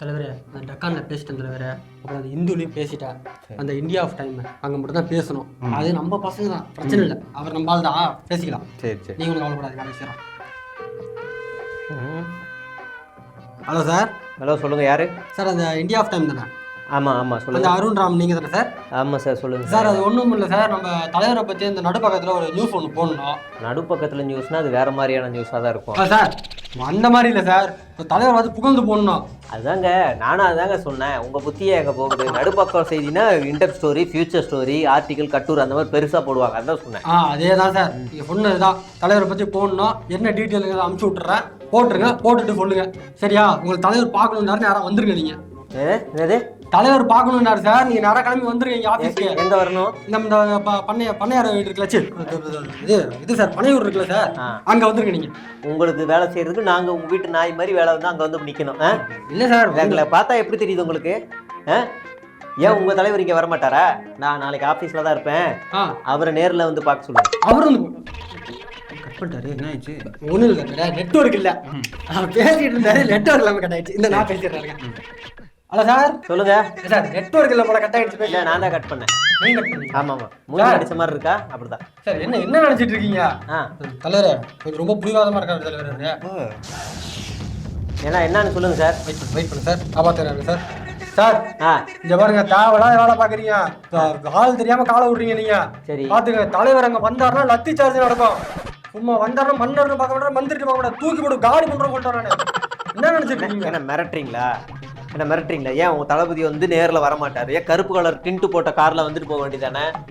தலைவரே அந்த டக்கானில் பேசிட்டேன் தலைவரே. அப்புறம் அந்த இந்துலையும் பேசிட்டேன் அந்த இந்தியா ஆஃப் டைம் அங்கே மட்டும் தான் பேசணும் அது நம்ம பசங்க தான் பிரச்சனை இல்லை. அவர் நம்ம ஆள் தான். பேசிக்கலாம். சரி சரி. நீங்க ஒன்றும் கவலைப்படாதீங்க நான் பேசுகிறேன் ஹலோ சார். ஹலோ சொல்லுங்க யாரு? சார் அந்த இந்தியா ஆஃப் டைம் தானே? ஆமா ஆமா அந்த சொல்லுங்க அருண் ராம் நீங்கள் தானே சார்? ஆமா சார் சொல்லுங்க சார் அது ஒன்றும் இல்லை சார். நம்ம தலைவரை பற்றி இந்த நடுப்பக்கத்தில் ஒரு நியூஸ் ஒன்று போடணும். நடுப்பக்கத்துல நியூஸ்னா அது வேற மாதிரியான நியூஸாக தான் இருக்கும். சார். அந்த மாதிரி இல்லை சார். தலைவர் வந்து புகழ்ந்து போடணும். அதுதாங்க நானும் அதுதாங்க சொன்னேன். உங்க புத்தியே எங்க போகுது? நடுப்பக்கம் செய்தினா inter story future story article கட்டுரை அந்த மாதிரி பெருசா போடுவாங்க. அதான் சொன்னேன். ஆ அதே தான் சார். நீங்கள் சொன்னது தான். தலைவரை பற்றி போடணும். என்ன டீட்டெயிலுங்க அமுச்சு விட்டுறேன். போட்டுருங்க போட்டுட்டு சொல்லுங்க. சரியா? உங்களுக்கு தலைவர் பார்க்கணுன்னாரு நேரம் வந்துருங்க நீங்கள் என்னது? தலைவர் பார்க்கணுன்னாரு சார். நீங்கள் நேரம் கிளம்பி வந்துருங்க இங்கே ஆஃபீஸ்க்கு எங்க வரணும்? இந்த பண்ணைய பண்ணையார் வீடு இருக்குல்ல சி, இது இது சார் பண்ணையூர் இருக்குல்ல சார். அங்கே வந்துருங்க நீங்கள் உங்களுக்கு வேலை செய்யறதுக்கு நாங்க உங்க வீட்டு நாய் மாதிரி வேலை வந்து அங்க வந்து நிக்கணும். ஆ? இல்லை சார் எங்களை பார்த்தா எப்படி தெரியுது உங்களுக்கு? ஆ? ஏன் உங்க தலைவர் இங்க வரமாட்டாரா? நான் நாளைக்கு ஆபீஸ்ல தான் இருப்பேன். அவரை நேர்ல வந்து பார்க்க சொல்லுங்க. அவர் வந்து கட் பண்ணிட்டாரு என்ன ஆயிடுச்சு? ஒன்றும் இல்லை நெட்ஒர்க் இல்லை. பேசிட்டு இருந்தாரு நெட்ஒர்க் இல்லாமல் கட் ஆயிடுச்சு. இந்த நான் பேசிடுறாருங்க ஹலோ சார். சொல்லுங்க. சார் நெட்ஒர்க் இல்லை போல கட் ஆயிடுச்சு இல்ல நான் தான் கட் பண்ணேன். நீங்க கட் பண்ணீங்க. ஆமா ஆமா மூணு அடிச்ச மாதிரி இருக்கா? அப்படிதான். சார் என்ன என்ன நினைச்சிட்டு இருக்கீங்க? ஆ. தலைவரே கொஞ்சம் ரொம்ப புரிவாதமா இருக்காரு தலைவர். ஏன்னா என்னன்னு சொல்லுங்க சார். வெயிட் பண்ணு வெயிட் பண்ணு சார் காப்பாத்துறாரு சார். சார் ஆ. இங்க பாருங்க தேவையில்லாத வேலை பாக்குறீங்க ஆள் தெரியாம காலை விடுறீங்க நீங்க. சரி. பாத்துங்க தலைவர் அங்க வந்தாருன்னா லத்தி சார்ஜ் நடக்கும். சும்மா வந்தாருன்னா மன்னர்னு பார்க்க மாட்டேன் மந்திரிட்டு பார்க்க மாட்டேன் தூக்கி போட்டு காலி பண்ற போட்டேன் நானு என்ன நினைச்சிட்டு இருக்கீங்க? என்ன மிரட்டுறீங்களா? என்ன மிரட்டுறீங்களா? ஏன் உங்க தளபதி வந்து நேரில் வரமாட்டாரு? ஏன் கருப்பு கலர் டின்ட்டு போட்ட கார்ல வந்துட்டு போக வேண்டியதானே?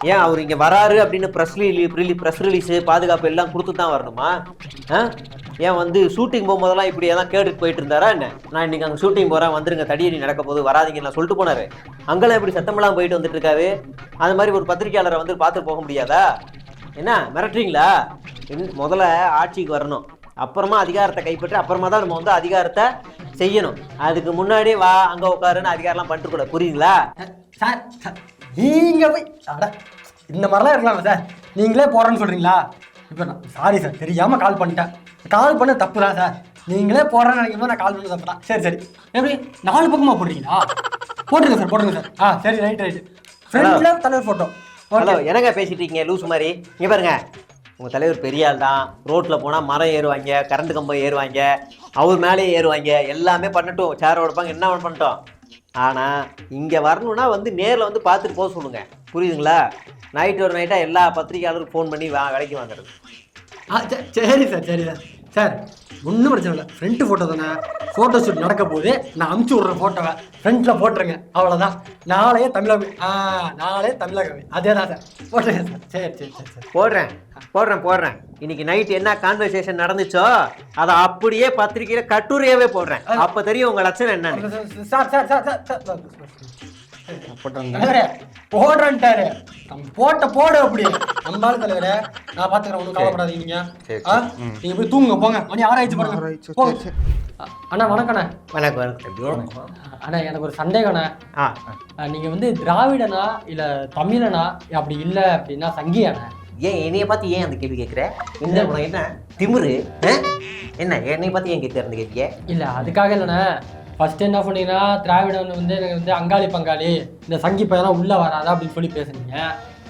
ஏன் அவர் இங்க வராரு அப்படின்னு ப்ரெஸ் ரிலீ ப்ரெஸ் ரிலீஸ் பாதுகாப்பு எல்லாம் கொடுத்து தான் வரணுமா? ஆ? ஏன் வந்து ஷூட்டிங் போகும்போதெல்லாம் இப்படி எல்லாம் கேட்டுட்டு போயிட்டு இருந்தாரா என்ன? நான் இன்னைக்கு அங்கே ஷூட்டிங் போறேன் வந்துருங்க தடியடி நடக்க போது வராதீங்கன்னு நான் சொல்லிட்டு போனாரு. அங்கெல்லாம் இப்படி சத்தமெல்லாம் போயிட்டு வந்துட்டு இருக்காரு? அது மாதிரி ஒரு பத்திரிக்கையாளரை வந்து பார்த்து போக முடியாதா? என்ன மிரட்டுறீங்களா? இன்- முதல்ல ஆட்சிக்கு வரணும். அப்புறமா அதிகாரத்தை கைப்பற்றி அப்புறமா தான் நம்ம வந்து அதிகாரத்தை செய்யணும். அதுக்கு முன்னாடி வா அங்க உட்காருன்னு அதிகாரம்லாம் பண்ணிட்டு கூட புரியுங்களா சார் சார், நீங்க போய் அட இந்த மாதிரிலாம் இருக்கலாம் சார். நீங்களே போறேன்னு சொல்றீங்களா? இப்போ நான் சாரி சார் தெரியாம கால் பண்ணிட்டேன். கால் பண்ண தப்பு தான் சார். நீங்களே போறேன்னு நினைக்கும் போது நான் கால் பண்ண தப்பு தான் சரி சரி. எப்படி நாலு பக்கமா போடுறீங்களா போட்டுருங்க சார் போட்டுருங்க சார். ஆ சரி ரைட் ரைட் ஃப்ரெண்ட்ல தலைவர் போட்டோ ஹலோ ஓகே என்னங்க பேசிட்டு இருக்கீங்க? லூஸ் மாதிரி. இங்க பாருங்க. உங்கள் தலைவர் பெரிய ஆள் தான். ரோட்டில் போனால் மரம் ஏறுவாங்க கரண்ட் கம்பம் ஏறுவாங்க அவர் மேலேயே ஏறுவாங்க எல்லாமே பண்ணட்டும். சேர உடப்பாங்க என்ன வேணும் பண்ணட்டும்? ஆனால் இங்கே வரணும்னா வந்து நேரில் வந்து பார்த்துட்டு போக சொல்லுங்க. புரியுதுங்களா? நைட் ஒரு நைட்டாக எல்லா பத்திரிகையாளருக்கும் ஃபோன் பண்ணி வா வேலைக்கு வாங்குறது. ஆ சரி சார் சரி சார் சார் ஒன்றும் பிரச்சனை இல்லை. ஃப்ரண்ட் ஃபோட்டோ தானே. ஃபோட்டோ ஷூட் நடக்க போது நான் அமுச்சு விட்ற ஃபோட்டோவை ஃப்ரண்ட்டில் போட்டுருங்க. அவ்வளோதான் நாளையே தமிழக ஆ நாளே தமிழகமே. அதே தான் சார். போட்டுருங்க சார். சரி சரி சரி சரி. போடுறேன். போடுறேன் போடுறேன். இன்னைக்கு நைட் என்ன கான்வர்சேஷன் நடந்துச்சோ அதை அப்படியே பத்திரிக்கையில கட்டுரையாவே போடுறேன். அப்ப தெரியும் உங்க லட்சணம் என்னன்னு. சார் சார் சார் சார் தலைவரே போடுறேன்ட்டாரு. போட்ட போடு நம்பாலும் தலைவரே நான் பார்த்துக்கிறேன் ஒன்றும் கவலைப்படாதீங்க. நீங்க சரி, ஆ? நீங்க போய் தூங்குங்க போங்க. மணி ஆராய்ச்சி பாருங்க. போங்க அண்ணா வணக்கண்ணே. வணக்கம் வணக்கம். அண்ணா எனக்கு ஒரு அஹ் நீங்க வந்து திராவிடனா இல்ல தமிழனா அப்படி இல்ல அப்படின்னா சங்கியாண்ணா ஏன் என்னைய பார்த்து ஏன் அந்த கேள்வி கேட்குற என்ன உனக்கு என்ன? திமிரு? என்ன என்னைய பார்த்து ஏன் கேட்குற அந்த கேள்வியை? இல்ல அதுக்காக இல்லைண்ணே ஃபர்ஸ்ட் என்ன பண்ணீங்கன்னா திராவிடன் வந்து எனக்கு வந்து அங்காளி பங்காளி இந்த சங்கி பையெல்லாம் உள்ள வராதா அப்படின்னு சொல்லி பேசுனீங்க.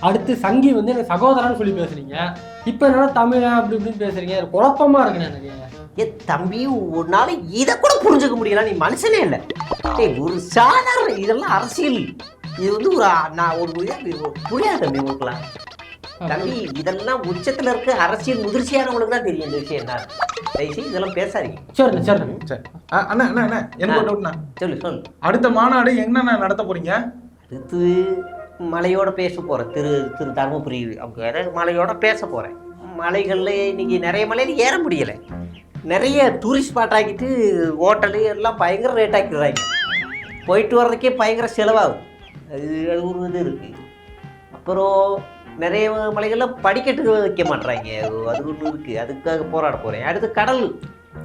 அடுத்து சங்கி வந்து எனக்கு சகோதரன்னு சொல்லி பேசுனீங்க இப்போ என்னன்னா தமிழன் அப்படி இப்படின்னு பேசுறீங்க? குழப்பமா இருக்குண்ணே எனக்கு. ஏ தம்பி உன்னால இதை கூட புரிஞ்சுக்க முடியல நீ மனுஷனே இல்லை. ஏய் ஒரு சாதாரண இதெல்லாம் அரசியல். இது வந்து ஒரு நான் ஒரு புரியாது தம்பி உங்களுக்குலாம். தம்பி இதெல்லாம் உச்சத்துல இருக்க அரசியல் முதிர்ச்சியானவங்களுக்கு தான் தெரியும் இந்த விஷயம் என்ன தயவுசெய்து இதெல்லாம் பேசாதீங்க. சரிண்ணே சரிண்ணே. சரி. அண்ணா அண்ணா அண்ணா எனக்கு ஒரு டவுட்ண்ணா சொல்லு சொல்லு. அடுத்த மாநாடு எங்கண்ணா நடத்த போறீங்க? அடுத்து மலையோட பேச போகிறேன் திரு திரு தருமபுரி அவங்க மலையோட பேச போகிறேன் மலைகளில் இன்றைக்கி நிறைய மலையில் ஏற முடியலை. நிறைய டூரிஸ்ட் ஸ்பாட் ஆக்கிட்டு ஹோட்டலு எல்லாம் பயங்கர ரேட் ஆக்கிடுறாங்க. போயிட்டு வர்றதுக்கே பயங்கர செலவாகும் அது அது ஒரு இது இருக்குது அப்புறம் நிறைய மலைகளில் படிக்கட்டு வைக்க மாட்றாங்க. அது ஒன்று இருக்குது அதுக்காக போராட போகிறேன் அடுத்து கடல்.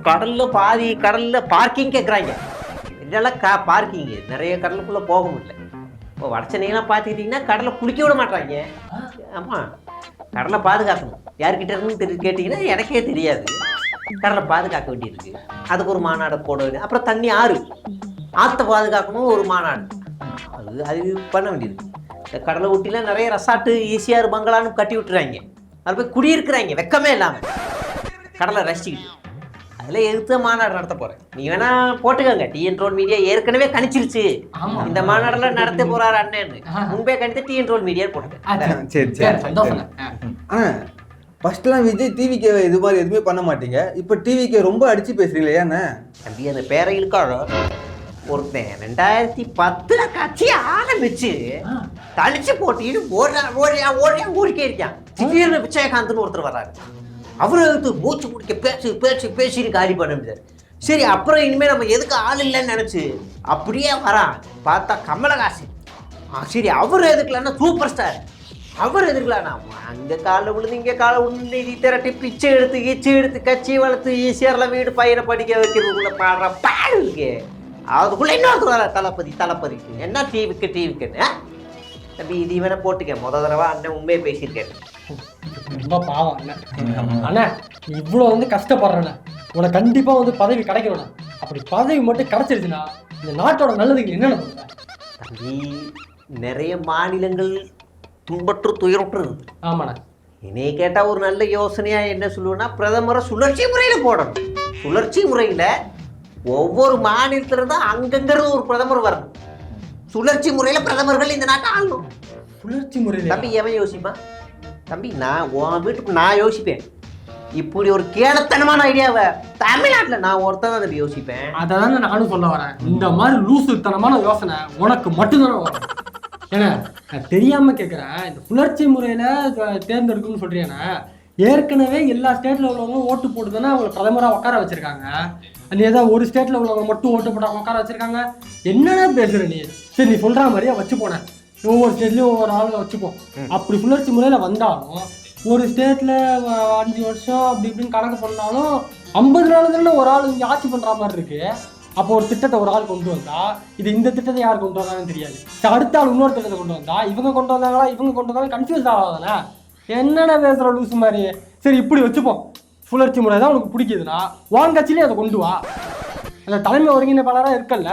கடலில் பாதி கடலில் பார்க்கிங் கேட்குறாங்க இதெல்லாம் கா பார்க்கிங்கு நிறைய கடலுக்குள்ளே போக முடியல. இப்போ வடச்சென்னையெல்லாம் பார்த்துக்கிட்டிங்கன்னா கடலை குளிக்க விட மாட்டாங்க ஆமாம் கடலை பாதுகாக்கணும். யார்கிட்ட இருந்து தெரி கேட்டிங்கன்னா எனக்கே தெரியாது. கடலை பாதுகாக்க வேண்டியிருக்கு. அதுக்கு ஒரு மாநாடு போட வேண்டிய அப்புறம் தண்ணி ஆறு. ஆற்றை பாதுகாக்கணும் ஒரு மாநாடு. அது அது பண்ண வேண்டியது இந்த கடலை ஒட்டிலாம் நிறைய ரெசார்ட்டு ஈஸியாக பங்களான்னு கட்டி விட்டுறாங்க. அதில் போய் குடியிருக்கிறாங்க. வெக்கமே இல்லாமல் கடலை ரசிச்சுக்கிட்டு. அதில் எதிர்த்து மாநாடு நடத்த போகிறேன் நீ வேணா போட்டுக்கோங்க. டிஎன் ரோல் மீடியா ஏற்கனவே கணிச்சிருச்சு. ஆமா. இந்த மாநாடெல்லாம் நடத்த போறாரு அண்ணன் முன்பே கணித்து டிஎன் ரோல் மீடியா போட்டுக்க. சரி. சரி சந்தோஷம் ஆ. ஃபர்ஸ்ட்லாம் விஜய் டிவிக்கு இது மாதிரி எதுவுமே பண்ண மாட்டீங்க. இப்போ டிவிக்கு ரொம்ப அடிச்சு பேசுறீங்களே ஏண்ணே தம்பி அந்த பேரை இழுக்காழோ ஒருத்தன் ரெண்டாயிரத்தி பத்துல கட்சி ஆரம்பிச்சு தனிச்சு போட்டிட்டு ஓடுறா ஓடியா ஓடியா ஓடிக்கே இருக்கான். திடீர்னு விஜயகாந்த்னு ஒருத்தர் வர்றாரு. அவரை எடுத்து மூச்சு பிடிக்க பேச்சு பேச்சு பேசிட்டு காலி பண்ண முடியாது சரி அப்புறம் இனிமேல் நம்ம எதுக்கு ஆள் இல்லைன்னு நினச்சி அப்படியே வரான். பார்த்தா கமலஹாசன். ஆ, சரி அவர் எதுக்கலன்னா சூப்பர் ஸ்டார் அவர் எதுக்கலன்னா அங்கே காலில் விழுந்து இங்கே காலை விழுந்து நிதி திரட்டி பிச்சை எடுத்து கிச்சை எடுத்து கட்சி வளர்த்து ஈஸியர்ல வீடு பையனை படிக்க வைக்கிறதுக்குள்ள பாடுற பாடு இருக்கு. அதுக்குள்ளே இன்னொருத்தர் வர தளபதி என்ன டிவிக்கு டிவிக்குன்னு தம்பி இது இவனை போட்டுக்க. முத தடவை அண்ணன் உண்மையை பேசியிருக்கேன். ரொம்ப பாவம் அண்ணன் இவ்வளோ வந்து கஷ்டப்படுறேண்ணே உனக்கு கண்டிப்பா வந்து பதவி கிடைக்கணும்ண்ணா. அப்படி பதவி மட்டும் கிடைச்சிருச்சுன்னா இந்த நாட்டோட நல்லதுக்கு என்னென்ன தம்பி நிறைய மாநிலங்கள் துன்பற்று துயரற்று இருக்கு ஆமாண்ணா. என்னைய கேட்டால் ஒரு நல்ல யோசனையாக என்ன சொல்லுவேன்னா பிரதமரை சுழற்சி முறையில் போடணும். சுழற்சி முறையில் ஒவ்வொரு மாநிலத்திலிருந்து அங்கங்கிறது ஒரு பிரதமர் வரணும். சுழற்சி முறையில் பிரதமர்கள் இந்த நாட்டை ஆளணும். சுழற்சி முறையில் தம்பி எவன் யோசிப்பான்? தம்பி நான் உன் வீட்டுக்கு நான் யோசிப்பேன். இப்படி ஒரு கேடத்தனமான ஐடியாவை தமிழ்நாட்டில் நான் ஒருத்தன் தான் தம்பி யோசிப்பேன். அதை நானும் சொல்ல வரேன். இந்த மாதிரி லூசுத்தனமான யோசனை உனக்கு மட்டும்தானே வரும். ஏன்னா நான் தெரியாம கேட்குறேன் இந்த புணர்ச்சி முறையில் தேர்ந்தெடுக்கணும்னு சொல்றியானே? ஏற்கனவே எல்லா ஸ்டேட்டில் உள்ளவங்க ஓட்டு போட்டு தானே அவங்களை பிரதமரா உட்கார வச்சுருக்காங்க. நீ ஏதாவது ஒரு ஸ்டேட்டில் உள்ளவங்க மட்டும் ஓட்டு போட்டாங்க உட்கார வச்சுருக்காங்க. என்னென்ன பேசுற நீ? சரி நீ சொல்கிற மாதிரியே வச்சு போனேன். ஒவ்வொரு ஸ்டேட்லயும் ஒவ்வொரு ஆளை வச்சுப்போம் அப்படி சுழற்சி முறையில வந்தாலும் ஒரு ஸ்டேட்ல அஞ்சு வருஷம் அப்படி இப்படின்னு கணக்கு பண்ணாலும் ஐம்பது நாள் தானே ஒரு ஆள் இங்க ஆட்சி பண்ற மாதிரி இருக்கு. அப்போ ஒரு திட்டத்தை ஒரு ஆள் கொண்டு வந்தா இது இந்த திட்டத்தை யார் கொண்டு வந்தாங்கன்னு தெரியாது. அடுத்த ஆள் இன்னொரு திட்டத்தை கொண்டு வந்தா இவங்க கொண்டு வந்தாங்களா இவங்க கொண்டு வந்தாங்க கன்ஃபியூஸ் ஆகாதானே? என்னடா பேசுற லூசு மாதிரி? சரி இப்படி வச்சுப்போம். சுழற்சி முறை தான் உனக்கு பிடிக்குதுன்னா உன் கட்சியிலே அதை கொண்டு வா. அந்த தலைமை ஒருங்கிணைப்பாளராக இருக்கல்ல?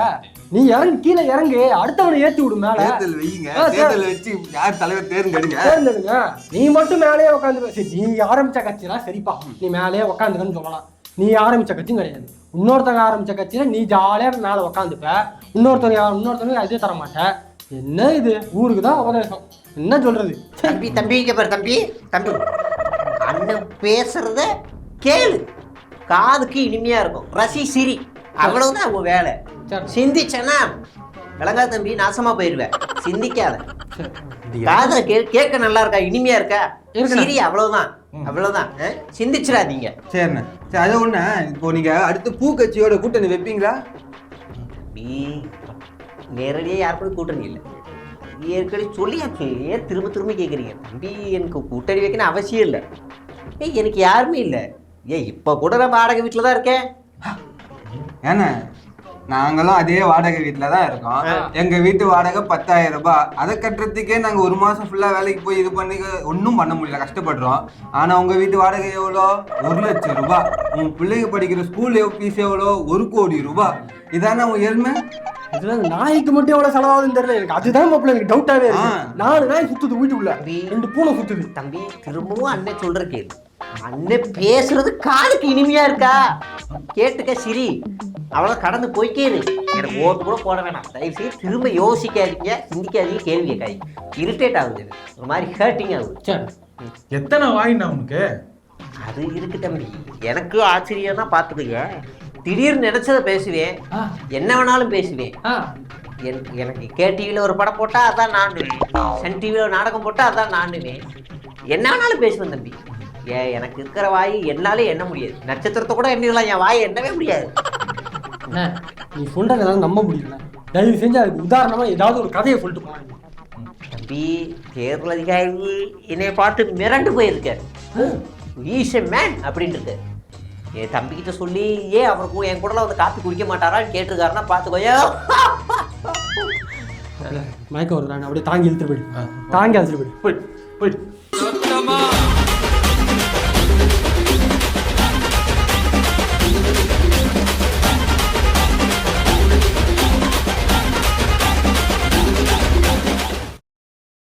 நீ இறங்கு கீழே இறங்கு அடுத்தவனை ஏத்தி விடு மேல. தேர்தல் வைங்க. தேர்தல் வச்சு யார் தலைவர் தேர்ந்தெடுங்க. தேர்ந்தெடுங்க. நீ மட்டும் மேலேயே உட்காந்து சரி நீ ஆரம்பிச்ச கட்சினா சரிப்பா. நீ மேலேயே உட்காந்துக்கன்னு சொல்லலாம். நீ ஆரம்பிச்ச கட்சியும் கிடையாது. இன்னொருத்தங்க ஆரம்பிச்ச கட்சியில நீ ஜாலியா மேலே உட்காந்துப்ப இன்னொருத்தவங்க இன்னொருத்தவங்க அதே தர மாட்டேன் என்ன இது? ஊருக்கு தான் உபதேசம். என்ன சொல்றது? தம்பி தம்பி இங்க பாரு தம்பி. தம்பி அண்ணன் பேசுறத கேளு. காதுக்கு இனிமையா இருக்கும். ரசி சிரி. அவ்வளவுதான் அவங்க வேலை. சரி. சிந்திச்சேன்னா விளங்காத தம்பி நாசமா போயிருவேன் சிந்திக்காத. காதுல கே கேட்க நல்லா இருக்கா? இனிமையா இருக்கா. சிரி அவ்வளவுதான். அவ்வளவுதான்? சிந்திச்சிடாதீங்க. சரிண்ணே. சரி அது ஒண்ணு. இப்போ நீங்க அடுத்து பூ கட்சியோட கூட்டணி வைப்பீங்களா? நேரடியாக யாருக்கும் கூட்டணி இல்லை. ஏற்கனவே சொல்லியாச்சு ஏன் திரும்ப திரும்ப கேட்குறீங்க தம்பி எனக்கு கூட்டணி வைக்கணும் அவசியம் இல்லை. ஏய் எனக்கு யாருமே இல்லை. ஏய் இப்போ கூட நான் வாடகை வீட்டில் தான் இருக்கேன். ஏண்ணே நாங்களும் அதே வாடகை வீட்டில் தான் இருக்கோம். எங்க வீட்டு வாடகை பத்தாயிரம் ரூபாய். அதை கட்டுறதுக்கே நாங்க ஒரு மாசம் ஃபுல்லா வேலைக்கு போய் இது பண்ணி ஒன்றும் பண்ண முடியல கஷ்டப்படுறோம். ஆனா உங்க வீட்டு வாடகை எவ்வளோ? ஒரு லட்சம் ரூபாய். உங்க பிள்ளைங்க படிக்கிற ஸ்கூல் ஃபீஸ் எவ்வளோ? ஒரு கோடி ரூபாய். இதானே உங்க ஏழ்மை இதுல நாய்க்கு மட்டும் எவ்வளவு செலவாகுதுன்னு தெரியல. எனக்கு அதுதான் மாப்பிள்ள எனக்கு டவுட்டாவே இருக்கு. நாலு நாய் சுத்துது வீட்டுக்குள்ள. ரெண்டு பூனை சுத்துது. தம்பி திரும்பவும் அண்ணன் சொல்ற கேளு அண்ணன் பேசுறது காதுக்கு இனிமையா இருக்கா? கேட்டுக்க சிரி. அவ்வளோ கடந்து போய்க்கேது எனக்கு ஓட்டு கூட போட வேணாம். தயவு செய்து திரும்ப யோசிக்காதீங்க. சிந்திக்காதீங்க. கேள்வி கேட்காதீங்க. இரிட்டேட் ஆகுது. ஒரு மாதிரி ஹர்ட்டிங் ஆகுது. எத்தனை வாயினா உனக்கு? அது இருக்கு தம்பி. எனக்கு ஆச்சரியம் தான் பார்த்துக்கங்க திடீர்னு நினைச்சதை பேசுவேன். என்ன வேணாலும் பேசுவேன். எனக்கு கே டிவியில் ஒரு படம் போட்டால் அதான் நாண்டுவேன். சன் டிவியில் ஒரு நாடகம் போட்டால் அதான் நாண்டுவேன். என்ன வேணாலும் பேசுவேன் தம்பி. ஏ எனக்கு இருக்கிற வாய் என்னாலே எண்ண முடியாது. நட்சத்திரத்தை கூட எண்ணிடலாம் என் வாய் எண்ணவே முடியாது. அண்ணே, நீ சொல்றது என்னால நம்ப முடியல. தயவு செஞ்சு அதுக்கு உதாரணமா ஏதாவது ஒரு கதையை சொல்லிட்டு போனாங்க தம்பி தேர்தல் அதிகாரி என்னை பார்த்து மிரண்டு போயிருக்காரு ஈஸ் எ மேன் அப்படின்னு இருக்கு என் தம்பிக்கிட்ட சொல்லி ஏன் அவருக்கு என் கூடலாம் வந்து காப்பி குடிக்க மாட்டாரான்னு கேட்டிருக்காருன்னா பார்த்துக்கோயோ மயக்கம் வருது நான் அப்படியே தாங்கி இழுத்துட்டு போயிடு. தாங்கி அழைச்சிட்டு போயிடு போயிடு.